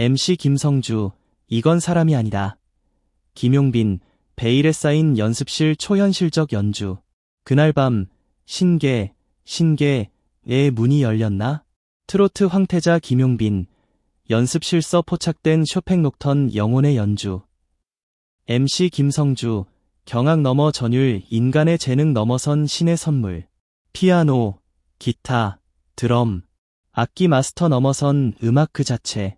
MC 김성주, 이건 사람이 아니다. 김용빈, 베일에 쌓인 연습실 초현실적 연주. 그날 밤, 신계, 신계의 문이 열렸나? 트로트 황태자 김용빈, 연습실 서 포착된 쇼팽 녹턴 영혼의 연주. MC 김성주, 경악 넘어 전율, 인간의 재능 넘어선 신의 선물. 피아노, 기타, 드럼, 악기 마스터 넘어선 음악 그 자체.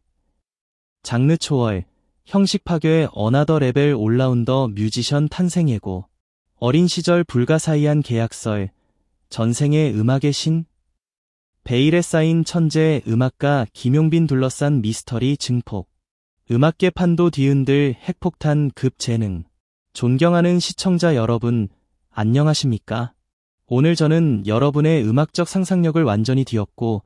장르 초월, 형식 파괴 어나더 레벨 올라운더 뮤지션 탄생 예고. 어린 시절 불가사의한 계약설, 전생의 음악의 신? 베일에 쌓인 천재 음악가 김용빈 둘러싼 미스터리 증폭. 음악계 판도 뒤흔들 핵폭탄 급 재능. 존경하는 시청자 여러분, 안녕하십니까? 오늘 저는 여러분의 음악적 상상력을 완전히 뒤엎고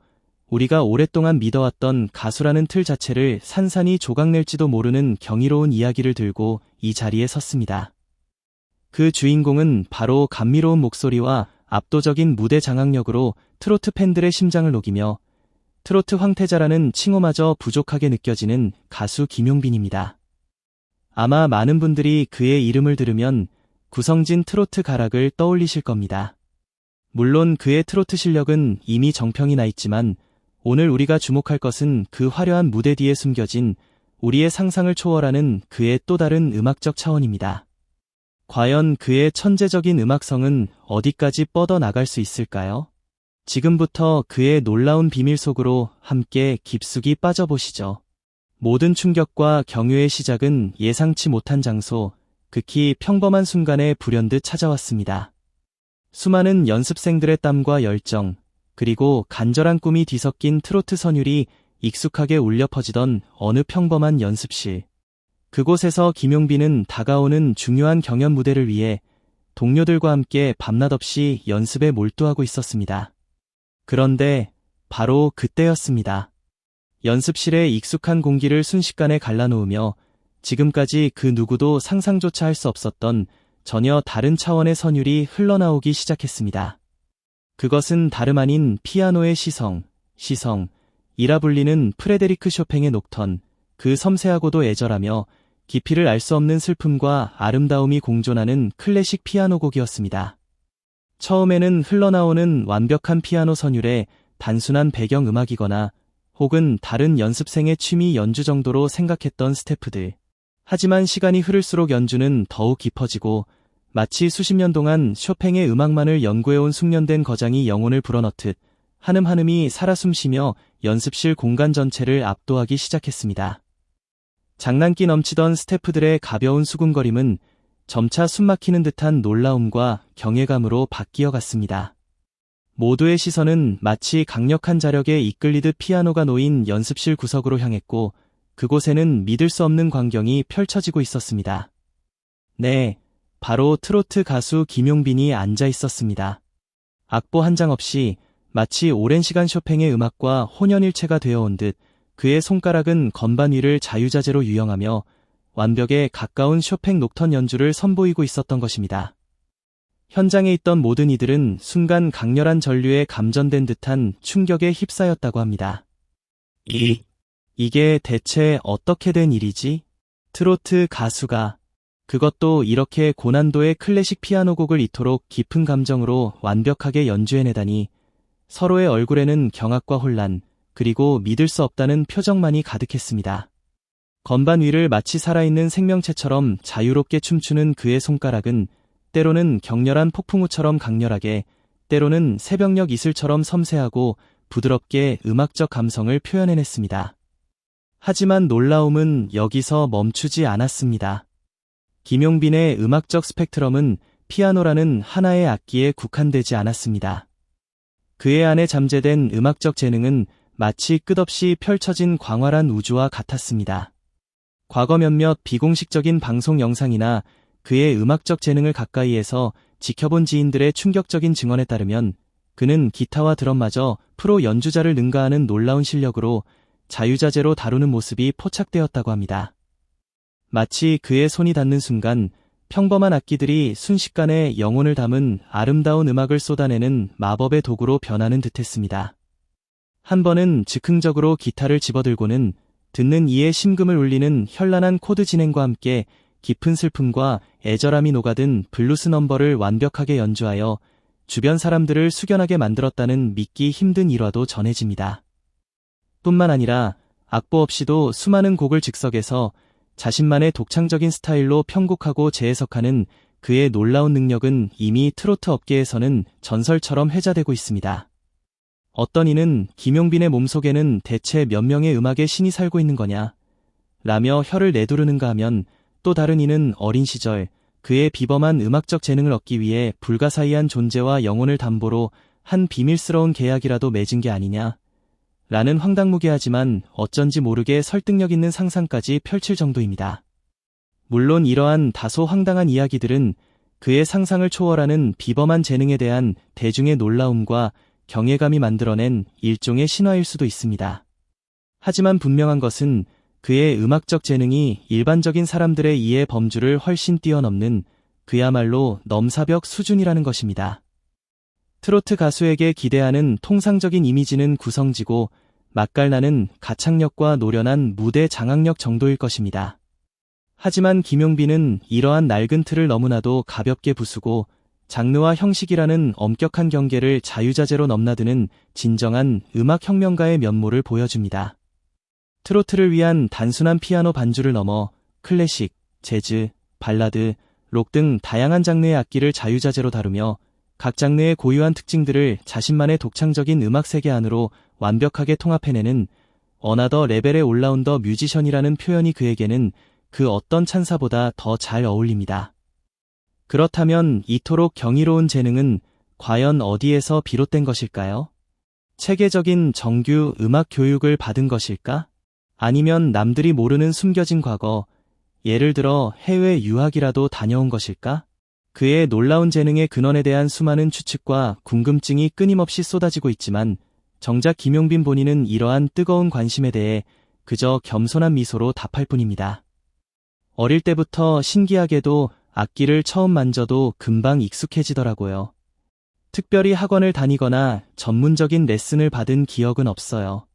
우리가 오랫동안 믿어왔던 가수라는 틀 자체를 산산이 조각낼지도 모르는 경이로운 이야기를 들고 이 자리에 섰습니다. 그 주인공은 바로 감미로운 목소리와 압도적인 무대 장악력으로 트로트 팬들의 심장을 녹이며 트로트 황태자라는 칭호마저 부족하게 느껴지는 가수 김용빈입니다. 아마 많은 분들이 그의 이름을 들으면 구성진 트로트 가락을 떠올리실 겁니다. 물론 그의 트로트 실력은 이미 정평이 나 있지만 오늘 우리가 주목할 것은 그 화려한 무대 뒤에 숨겨진 우리의 상상을 초월하는 그의 또 다른 음악적 차원입니다. 과연 그의 천재적인 음악성은 어디까지 뻗어 나갈 수 있을까요? 지금부터 그의 놀라운 비밀 속으로 함께 깊숙이 빠져보시죠. 모든 충격과 경유의 시작은 예상치 못한 장소, 극히 평범한 순간에 불현듯 찾아왔습니다. 수많은 연습생들의 땀과 열정, 그리고 간절한 꿈이 뒤섞인 트로트 선율이 익숙하게 울려 퍼지던 어느 평범한 연습실. 그곳에서 김용빈은 다가오는 중요한 경연 무대를 위해 동료들과 함께 밤낮 없이 연습에 몰두하고 있었습니다. 그런데 바로 그때였습니다. 연습실의 익숙한 공기를 순식간에 갈라놓으며 지금까지 그 누구도 상상조차 할 수 없었던 전혀 다른 차원의 선율이 흘러나오기 시작했습니다. 그것은 다름 아닌 피아노의 시성, 시성, 이라 불리는 프레데리크 쇼팽의 녹턴, 그 섬세하고도 애절하며 깊이를 알 수 없는 슬픔과 아름다움이 공존하는 클래식 피아노 곡이었습니다. 처음에는 흘러나오는 완벽한 피아노 선율에 단순한 배경 음악이거나 혹은 다른 연습생의 취미 연주 정도로 생각했던 스태프들. 하지만 시간이 흐를수록 연주는 더욱 깊어지고 마치 수십 년 동안 쇼팽의 음악만을 연구해온 숙련된 거장이 영혼을 불어넣듯 한음 한음이 살아 숨쉬며 연습실 공간 전체를 압도하기 시작했습니다. 장난기 넘치던 스태프들의 가벼운 수군거림은 점차 숨막히는 듯한 놀라움과 경외감으로 바뀌어 갔습니다. 모두의 시선은 마치 강력한 자력에 이끌리듯 피아노가 놓인 연습실 구석으로 향했고 그곳에는 믿을 수 없는 광경이 펼쳐지고 있었습니다. 네, 바로 트로트 가수 김용빈이 앉아 있었습니다. 악보 한 장 없이 마치 오랜 시간 쇼팽의 음악과 혼연일체가 되어온 듯 그의 손가락은 건반 위를 자유자재로 유영하며 완벽에 가까운 쇼팽 녹턴 연주를 선보이고 있었던 것입니다. 현장에 있던 모든 이들은 순간 강렬한 전류에 감전된 듯한 충격에 휩싸였다고 합니다. 이, 이게 대체 어떻게 된 일이지? 트로트 가수가 그것도 이렇게 고난도의 클래식 피아노 곡을 이토록 깊은 감정으로 완벽하게 연주해내다니 서로의 얼굴에는 경악과 혼란, 그리고 믿을 수 없다는 표정만이 가득했습니다. 건반 위를 마치 살아있는 생명체처럼 자유롭게 춤추는 그의 손가락은 때로는 격렬한 폭풍우처럼 강렬하게, 때로는 새벽녘 이슬처럼 섬세하고 부드럽게 음악적 감성을 표현해냈습니다. 하지만 놀라움은 여기서 멈추지 않았습니다. 김용빈의 음악적 스펙트럼은 피아노라는 하나의 악기에 국한되지 않았습니다. 그의 안에 잠재된 음악적 재능은 마치 끝없이 펼쳐진 광활한 우주와 같았습니다. 과거 몇몇 비공식적인 방송 영상이나 그의 음악적 재능을 가까이에서 지켜본 지인들의 충격적인 증언에 따르면 그는 기타와 드럼마저 프로 연주자를 능가하는 놀라운 실력으로 자유자재로 다루는 모습이 포착되었다고 합니다. 마치 그의 손이 닿는 순간 평범한 악기들이 순식간에 영혼을 담은 아름다운 음악을 쏟아내는 마법의 도구로 변하는 듯했습니다. 한 번은 즉흥적으로 기타를 집어들고는 듣는 이의 심금을 울리는 현란한 코드 진행과 함께 깊은 슬픔과 애절함이 녹아든 블루스 넘버를 완벽하게 연주하여 주변 사람들을 숙연하게 만들었다는 믿기 힘든 일화도 전해집니다. 뿐만 아니라 악보 없이도 수많은 곡을 즉석에서 자신만의 독창적인 스타일로 편곡하고 재해석하는 그의 놀라운 능력은 이미 트로트 업계에서는 전설처럼 회자되고 있습니다. 어떤 이는 김용빈의 몸속에는 대체 몇 명의 음악의 신이 살고 있는 거냐? 라며 혀를 내두르는가 하면 또 다른 이는 어린 시절 그의 비범한 음악적 재능을 얻기 위해 불가사의한 존재와 영혼을 담보로 한 비밀스러운 계약이라도 맺은 게 아니냐? 라는 황당무계하지만 어쩐지 모르게 설득력 있는 상상까지 펼칠 정도입니다. 물론 이러한 다소 황당한 이야기들은 그의 상상을 초월하는 비범한 재능에 대한 대중의 놀라움과 경외감이 만들어낸 일종의 신화일 수도 있습니다. 하지만 분명한 것은 그의 음악적 재능이 일반적인 사람들의 이해 범주를 훨씬 뛰어넘는 그야말로 넘사벽 수준이라는 것입니다. 트로트 가수에게 기대하는 통상적인 이미지는 구성지고 맛깔나는 가창력과 노련한 무대 장악력 정도일 것입니다. 하지만 김용빈은 이러한 낡은 틀을 너무나도 가볍게 부수고 장르와 형식이라는 엄격한 경계를 자유자재로 넘나드는 진정한 음악혁명가의 면모를 보여줍니다. 트로트를 위한 단순한 피아노 반주를 넘어 클래식, 재즈, 발라드, 록 등 다양한 장르의 악기를 자유자재로 다루며 각 장르의 고유한 특징들을 자신만의 독창적인 음악 세계 안으로 완벽하게 통합해내는 어나더 레벨의 올라운더 뮤지션이라는 표현이 그에게는 그 어떤 찬사보다 더 잘 어울립니다. 그렇다면 이토록 경이로운 재능은 과연 어디에서 비롯된 것일까요? 체계적인 정규 음악 교육을 받은 것일까? 아니면 남들이 모르는 숨겨진 과거, 예를 들어 해외 유학이라도 다녀온 것일까? 그의 놀라운 재능의 근원에 대한 수많은 추측과 궁금증이 끊임없이 쏟아지고 있지만 정작 김용빈 본인은 이러한 뜨거운 관심에 대해 그저 겸손한 미소로 답할 뿐입니다. 어릴 때부터 신기하게도 악기를 처음 만져도 금방 익숙해지더라고요. 특별히 학원을 다니거나 전문적인 레슨을 받은 기억은 없어요.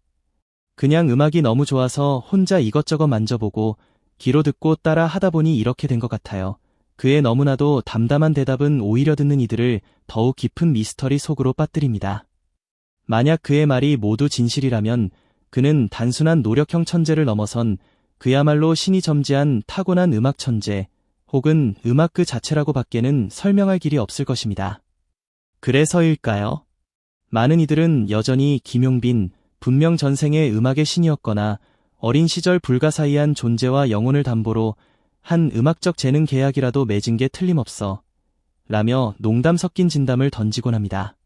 그냥 음악이 너무 좋아서 혼자 이것저것 만져보고 귀로 듣고 따라 하다 보니 이렇게 된 것 같아요. 그의 너무나도 담담한 대답은 오히려 듣는 이들을 더욱 깊은 미스터리 속으로 빠뜨립니다. 만약 그의 말이 모두 진실이라면 그는 단순한 노력형 천재를 넘어선 그야말로 신이 점지한 타고난 음악 천재 혹은 음악 그 자체라고 밖에는 설명할 길이 없을 것입니다. 그래서일까요? 많은 이들은 여전히 김용빈, 분명 전생의 음악의 신이었거나 어린 시절 불가사의한 존재와 영혼을 담보로 한 음악적 재능 계약이라도 맺은 게 틀림없어. 라며 농담 섞인 진담을 던지곤 합니다.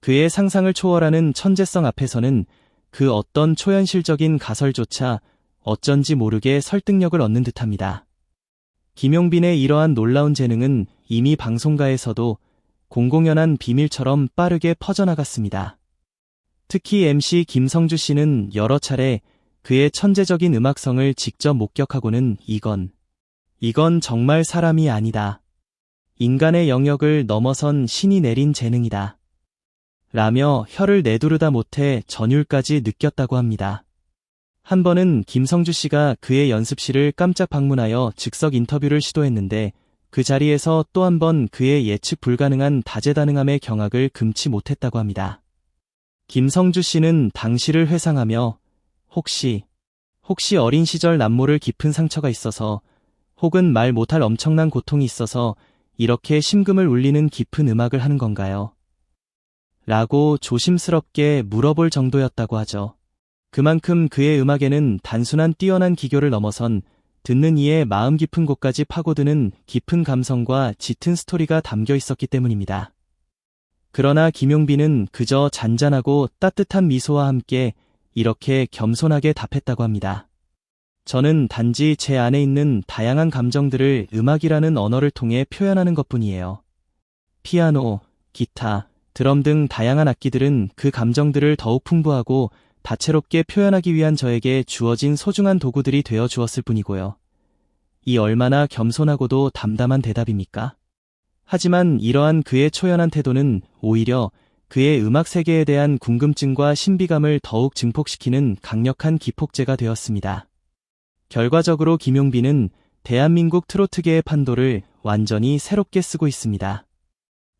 그의 상상을 초월하는 천재성 앞에서는 그 어떤 초현실적인 가설조차 어쩐지 모르게 설득력을 얻는 듯 합니다. 김용빈의 이러한 놀라운 재능은 이미 방송가에서도 공공연한 비밀처럼 빠르게 퍼져나갔습니다. 특히 MC 김성주 씨는 여러 차례 그의 천재적인 음악성을 직접 목격하고는 이건, 이건 정말 사람이 아니다. 인간의 영역을 넘어선 신이 내린 재능이다. 라며 혀를 내두르다 못해 전율까지 느꼈다고 합니다. 한 번은 김성주 씨가 그의 연습실을 깜짝 방문하여 즉석 인터뷰를 시도했는데 그 자리에서 또 한 번 그의 예측 불가능한 다재다능함의 경악을 금치 못했다고 합니다. 김성주 씨는 당시를 회상하며 혹시, 혹시 어린 시절 남모를 깊은 상처가 있어서 혹은 말 못할 엄청난 고통이 있어서 이렇게 심금을 울리는 깊은 음악을 하는 건가요? 라고 조심스럽게 물어볼 정도였다고 하죠. 그만큼 그의 음악에는 단순한 뛰어난 기교를 넘어선 듣는 이의 마음 깊은 곳까지 파고드는 깊은 감성과 짙은 스토리가 담겨 있었기 때문입니다. 그러나 김용빈은 그저 잔잔하고 따뜻한 미소와 함께 이렇게 겸손하게 답했다고 합니다. 저는 단지 제 안에 있는 다양한 감정들을 음악이라는 언어를 통해 표현하는 것 뿐이에요. 피아노, 기타, 드럼 등 다양한 악기들은 그 감정들을 더욱 풍부하고 다채롭게 표현하기 위한 저에게 주어진 소중한 도구들이 되어 주었을 뿐이고요. 이 얼마나 겸손하고도 담담한 대답입니까? 하지만 이러한 그의 초연한 태도는 오히려 그의 음악 세계에 대한 궁금증과 신비감을 더욱 증폭시키는 강력한 기폭제가 되었습니다. 결과적으로 김용빈은 대한민국 트로트계의 판도를 완전히 새롭게 쓰고 있습니다.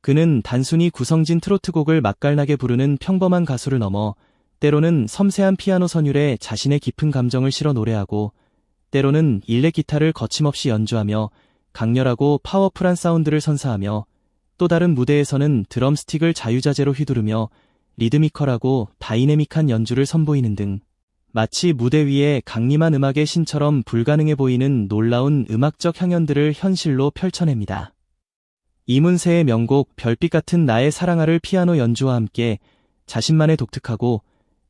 그는 단순히 구성진 트로트곡을 맛깔나게 부르는 평범한 가수를 넘어 때로는 섬세한 피아노 선율에 자신의 깊은 감정을 실어 노래하고 때로는 일렉 기타를 거침없이 연주하며 강렬하고 파워풀한 사운드를 선사하며 또 다른 무대에서는 드럼 스틱을 자유자재로 휘두르며 리드미컬하고 다이내믹한 연주를 선보이는 등 마치 무대 위에 강림한 음악의 신처럼 불가능해 보이는 놀라운 음악적 향연들을 현실로 펼쳐냅니다. 이문세의 명곡 별빛 같은 나의 사랑아를 피아노 연주와 함께 자신만의 독특하고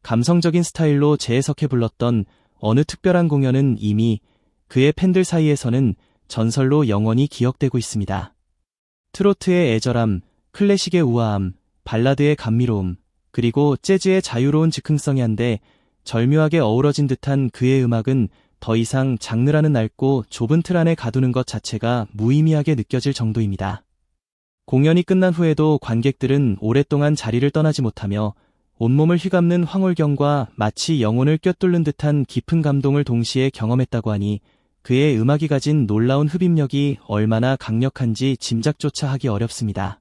감성적인 스타일로 재해석해 불렀던 어느 특별한 공연은 이미 그의 팬들 사이에서는 전설로 영원히 기억되고 있습니다. 트로트의 애절함, 클래식의 우아함, 발라드의 감미로움, 그리고 재즈의 자유로운 즉흥성이 한데 절묘하게 어우러진 듯한 그의 음악은 더 이상 장르라는 낡고 좁은 틀 안에 가두는 것 자체가 무의미하게 느껴질 정도입니다. 공연이 끝난 후에도 관객들은 오랫동안 자리를 떠나지 못하며 온몸을 휘감는 황홀경과 마치 영혼을 꿰뚫는 듯한 깊은 감동을 동시에 경험했다고 하니 그의 음악이 가진 놀라운 흡입력이 얼마나 강력한지 짐작조차 하기 어렵습니다.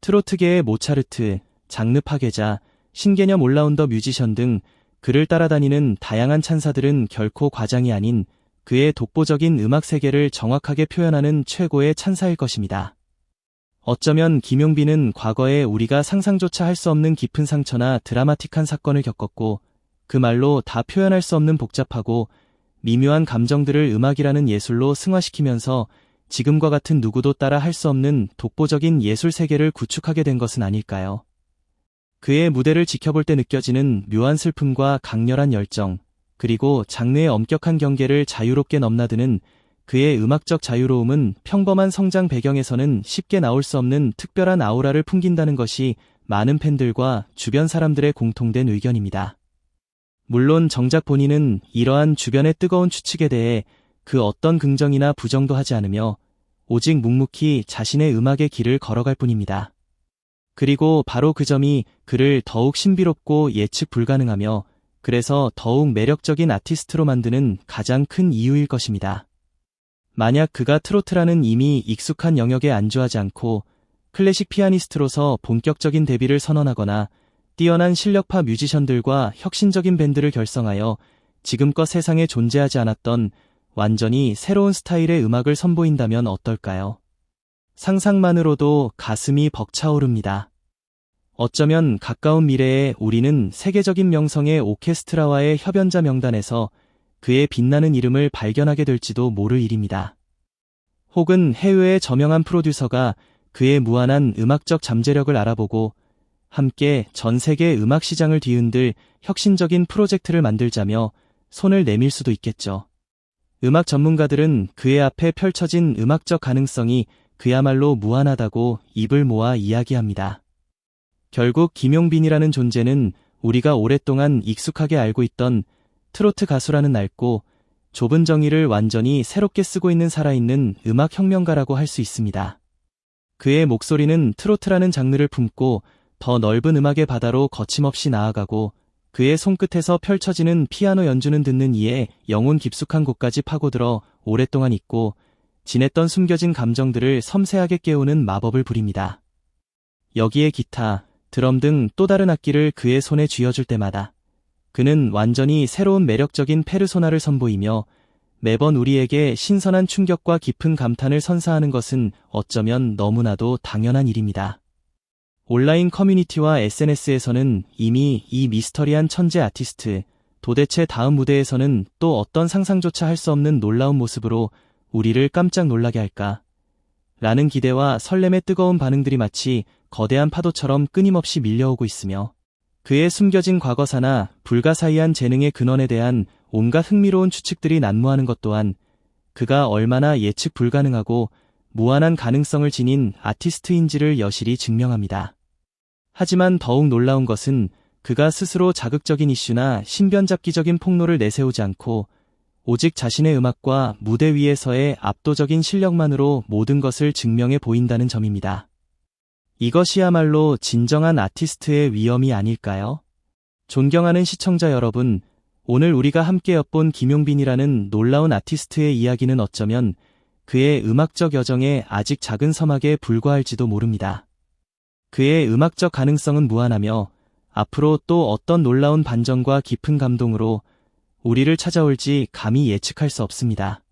트로트계의 모차르트, 장르 파괴자, 신개념 올라운더 뮤지션 등 그를 따라다니는 다양한 찬사들은 결코 과장이 아닌 그의 독보적인 음악 세계를 정확하게 표현하는 최고의 찬사일 것입니다. 어쩌면 김용빈은 과거에 우리가 상상조차 할 수 없는 깊은 상처나 드라마틱한 사건을 겪었고 그 말로 다 표현할 수 없는 복잡하고 미묘한 감정들을 음악이라는 예술로 승화시키면서 지금과 같은 누구도 따라 할 수 없는 독보적인 예술 세계를 구축하게 된 것은 아닐까요? 그의 무대를 지켜볼 때 느껴지는 묘한 슬픔과 강렬한 열정, 그리고 장르의 엄격한 경계를 자유롭게 넘나드는 그의 음악적 자유로움은 평범한 성장 배경에서는 쉽게 나올 수 없는 특별한 아우라를 풍긴다는 것이 많은 팬들과 주변 사람들의 공통된 의견입니다. 물론 정작 본인은 이러한 주변의 뜨거운 추측에 대해 그 어떤 긍정이나 부정도 하지 않으며 오직 묵묵히 자신의 음악의 길을 걸어갈 뿐입니다. 그리고 바로 그 점이 그를 더욱 신비롭고 예측 불가능하며 그래서 더욱 매력적인 아티스트로 만드는 가장 큰 이유일 것입니다. 만약 그가 트로트라는 이미 익숙한 영역에 안주하지 않고 클래식 피아니스트로서 본격적인 데뷔를 선언하거나 뛰어난 실력파 뮤지션들과 혁신적인 밴드를 결성하여 지금껏 세상에 존재하지 않았던 완전히 새로운 스타일의 음악을 선보인다면 어떨까요? 상상만으로도 가슴이 벅차오릅니다. 어쩌면 가까운 미래에 우리는 세계적인 명성의 오케스트라와의 협연자 명단에서 그의 빛나는 이름을 발견하게 될지도 모를 일입니다. 혹은 해외의 저명한 프로듀서가 그의 무한한 음악적 잠재력을 알아보고 함께 전 세계 음악 시장을 뒤흔들 혁신적인 프로젝트를 만들자며 손을 내밀 수도 있겠죠. 음악 전문가들은 그의 앞에 펼쳐진 음악적 가능성이 그야말로 무한하다고 입을 모아 이야기합니다. 결국 김용빈이라는 존재는 우리가 오랫동안 익숙하게 알고 있던 트로트 가수라는 낡고 좁은 정의를 완전히 새롭게 쓰고 있는 살아있는 음악 혁명가라고 할 수 있습니다. 그의 목소리는 트로트라는 장르를 품고 더 넓은 음악의 바다로 거침없이 나아가고 그의 손끝에서 펼쳐지는 피아노 연주는 듣는 이에 영혼 깊숙한 곳까지 파고들어 오랫동안 있고 지냈던 숨겨진 감정들을 섬세하게 깨우는 마법을 부립니다. 여기에 기타, 드럼 등 또 다른 악기를 그의 손에 쥐어줄 때마다 그는 완전히 새로운 매력적인 페르소나를 선보이며 매번 우리에게 신선한 충격과 깊은 감탄을 선사하는 것은 어쩌면 너무나도 당연한 일입니다. 온라인 커뮤니티와 SNS에서는 이미 이 미스터리한 천재 아티스트, 도대체 다음 무대에서는 또 어떤 상상조차 할 수 없는 놀라운 모습으로 우리를 깜짝 놀라게 할까? 라는 기대와 설렘의 뜨거운 반응들이 마치 거대한 파도처럼 끊임없이 밀려오고 있으며 그의 숨겨진 과거사나 불가사의한 재능의 근원에 대한 온갖 흥미로운 추측들이 난무하는 것 또한 그가 얼마나 예측 불가능하고 무한한 가능성을 지닌 아티스트인지를 여실히 증명합니다. 하지만 더욱 놀라운 것은 그가 스스로 자극적인 이슈나 신변잡기적인 폭로를 내세우지 않고 오직 자신의 음악과 무대 위에서의 압도적인 실력만으로 모든 것을 증명해 보인다는 점입니다. 이것이야말로 진정한 아티스트의 위엄이 아닐까요? 존경하는 시청자 여러분, 오늘 우리가 함께 엿본 김용빈이라는 놀라운 아티스트의 이야기는 어쩌면 그의 음악적 여정에 아직 작은 서막에 불과할지도 모릅니다. 그의 음악적 가능성은 무한하며 앞으로 또 어떤 놀라운 반전과 깊은 감동으로 우리를 찾아올지 감히 예측할 수 없습니다.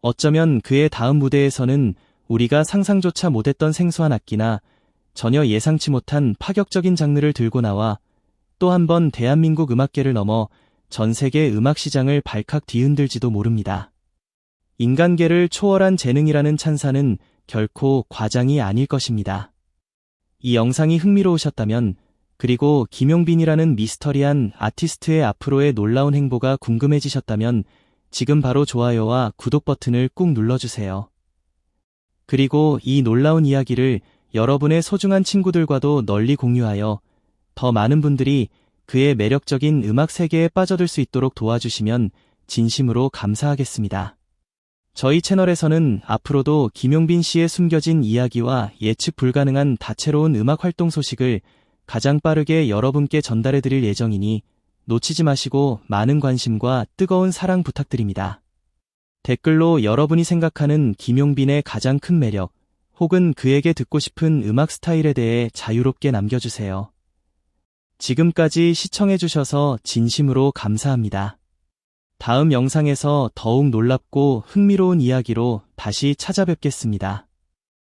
어쩌면 그의 다음 무대에서는 우리가 상상조차 못했던 생소한 악기나 전혀 예상치 못한 파격적인 장르를 들고 나와 또 한 번 대한민국 음악계를 넘어 전 세계 음악 시장을 발칵 뒤흔들지도 모릅니다. 인간계를 초월한 재능이라는 찬사는 결코 과장이 아닐 것입니다. 이 영상이 흥미로우셨다면 그리고 김용빈이라는 미스터리한 아티스트의 앞으로의 놀라운 행보가 궁금해지셨다면 지금 바로 좋아요와 구독 버튼을 꾹 눌러주세요. 그리고 이 놀라운 이야기를 여러분의 소중한 친구들과도 널리 공유하여 더 많은 분들이 그의 매력적인 음악 세계에 빠져들 수 있도록 도와주시면 진심으로 감사하겠습니다. 저희 채널에서는 앞으로도 김용빈 씨의 숨겨진 이야기와 예측 불가능한 다채로운 음악 활동 소식을 가장 빠르게 여러분께 전달해 드릴 예정이니 놓치지 마시고 많은 관심과 뜨거운 사랑 부탁드립니다. 댓글로 여러분이 생각하는 김용빈의 가장 큰 매력, 혹은 그에게 듣고 싶은 음악 스타일에 대해 자유롭게 남겨주세요. 지금까지 시청해주셔서 진심으로 감사합니다. 다음 영상에서 더욱 놀랍고 흥미로운 이야기로 다시 찾아뵙겠습니다.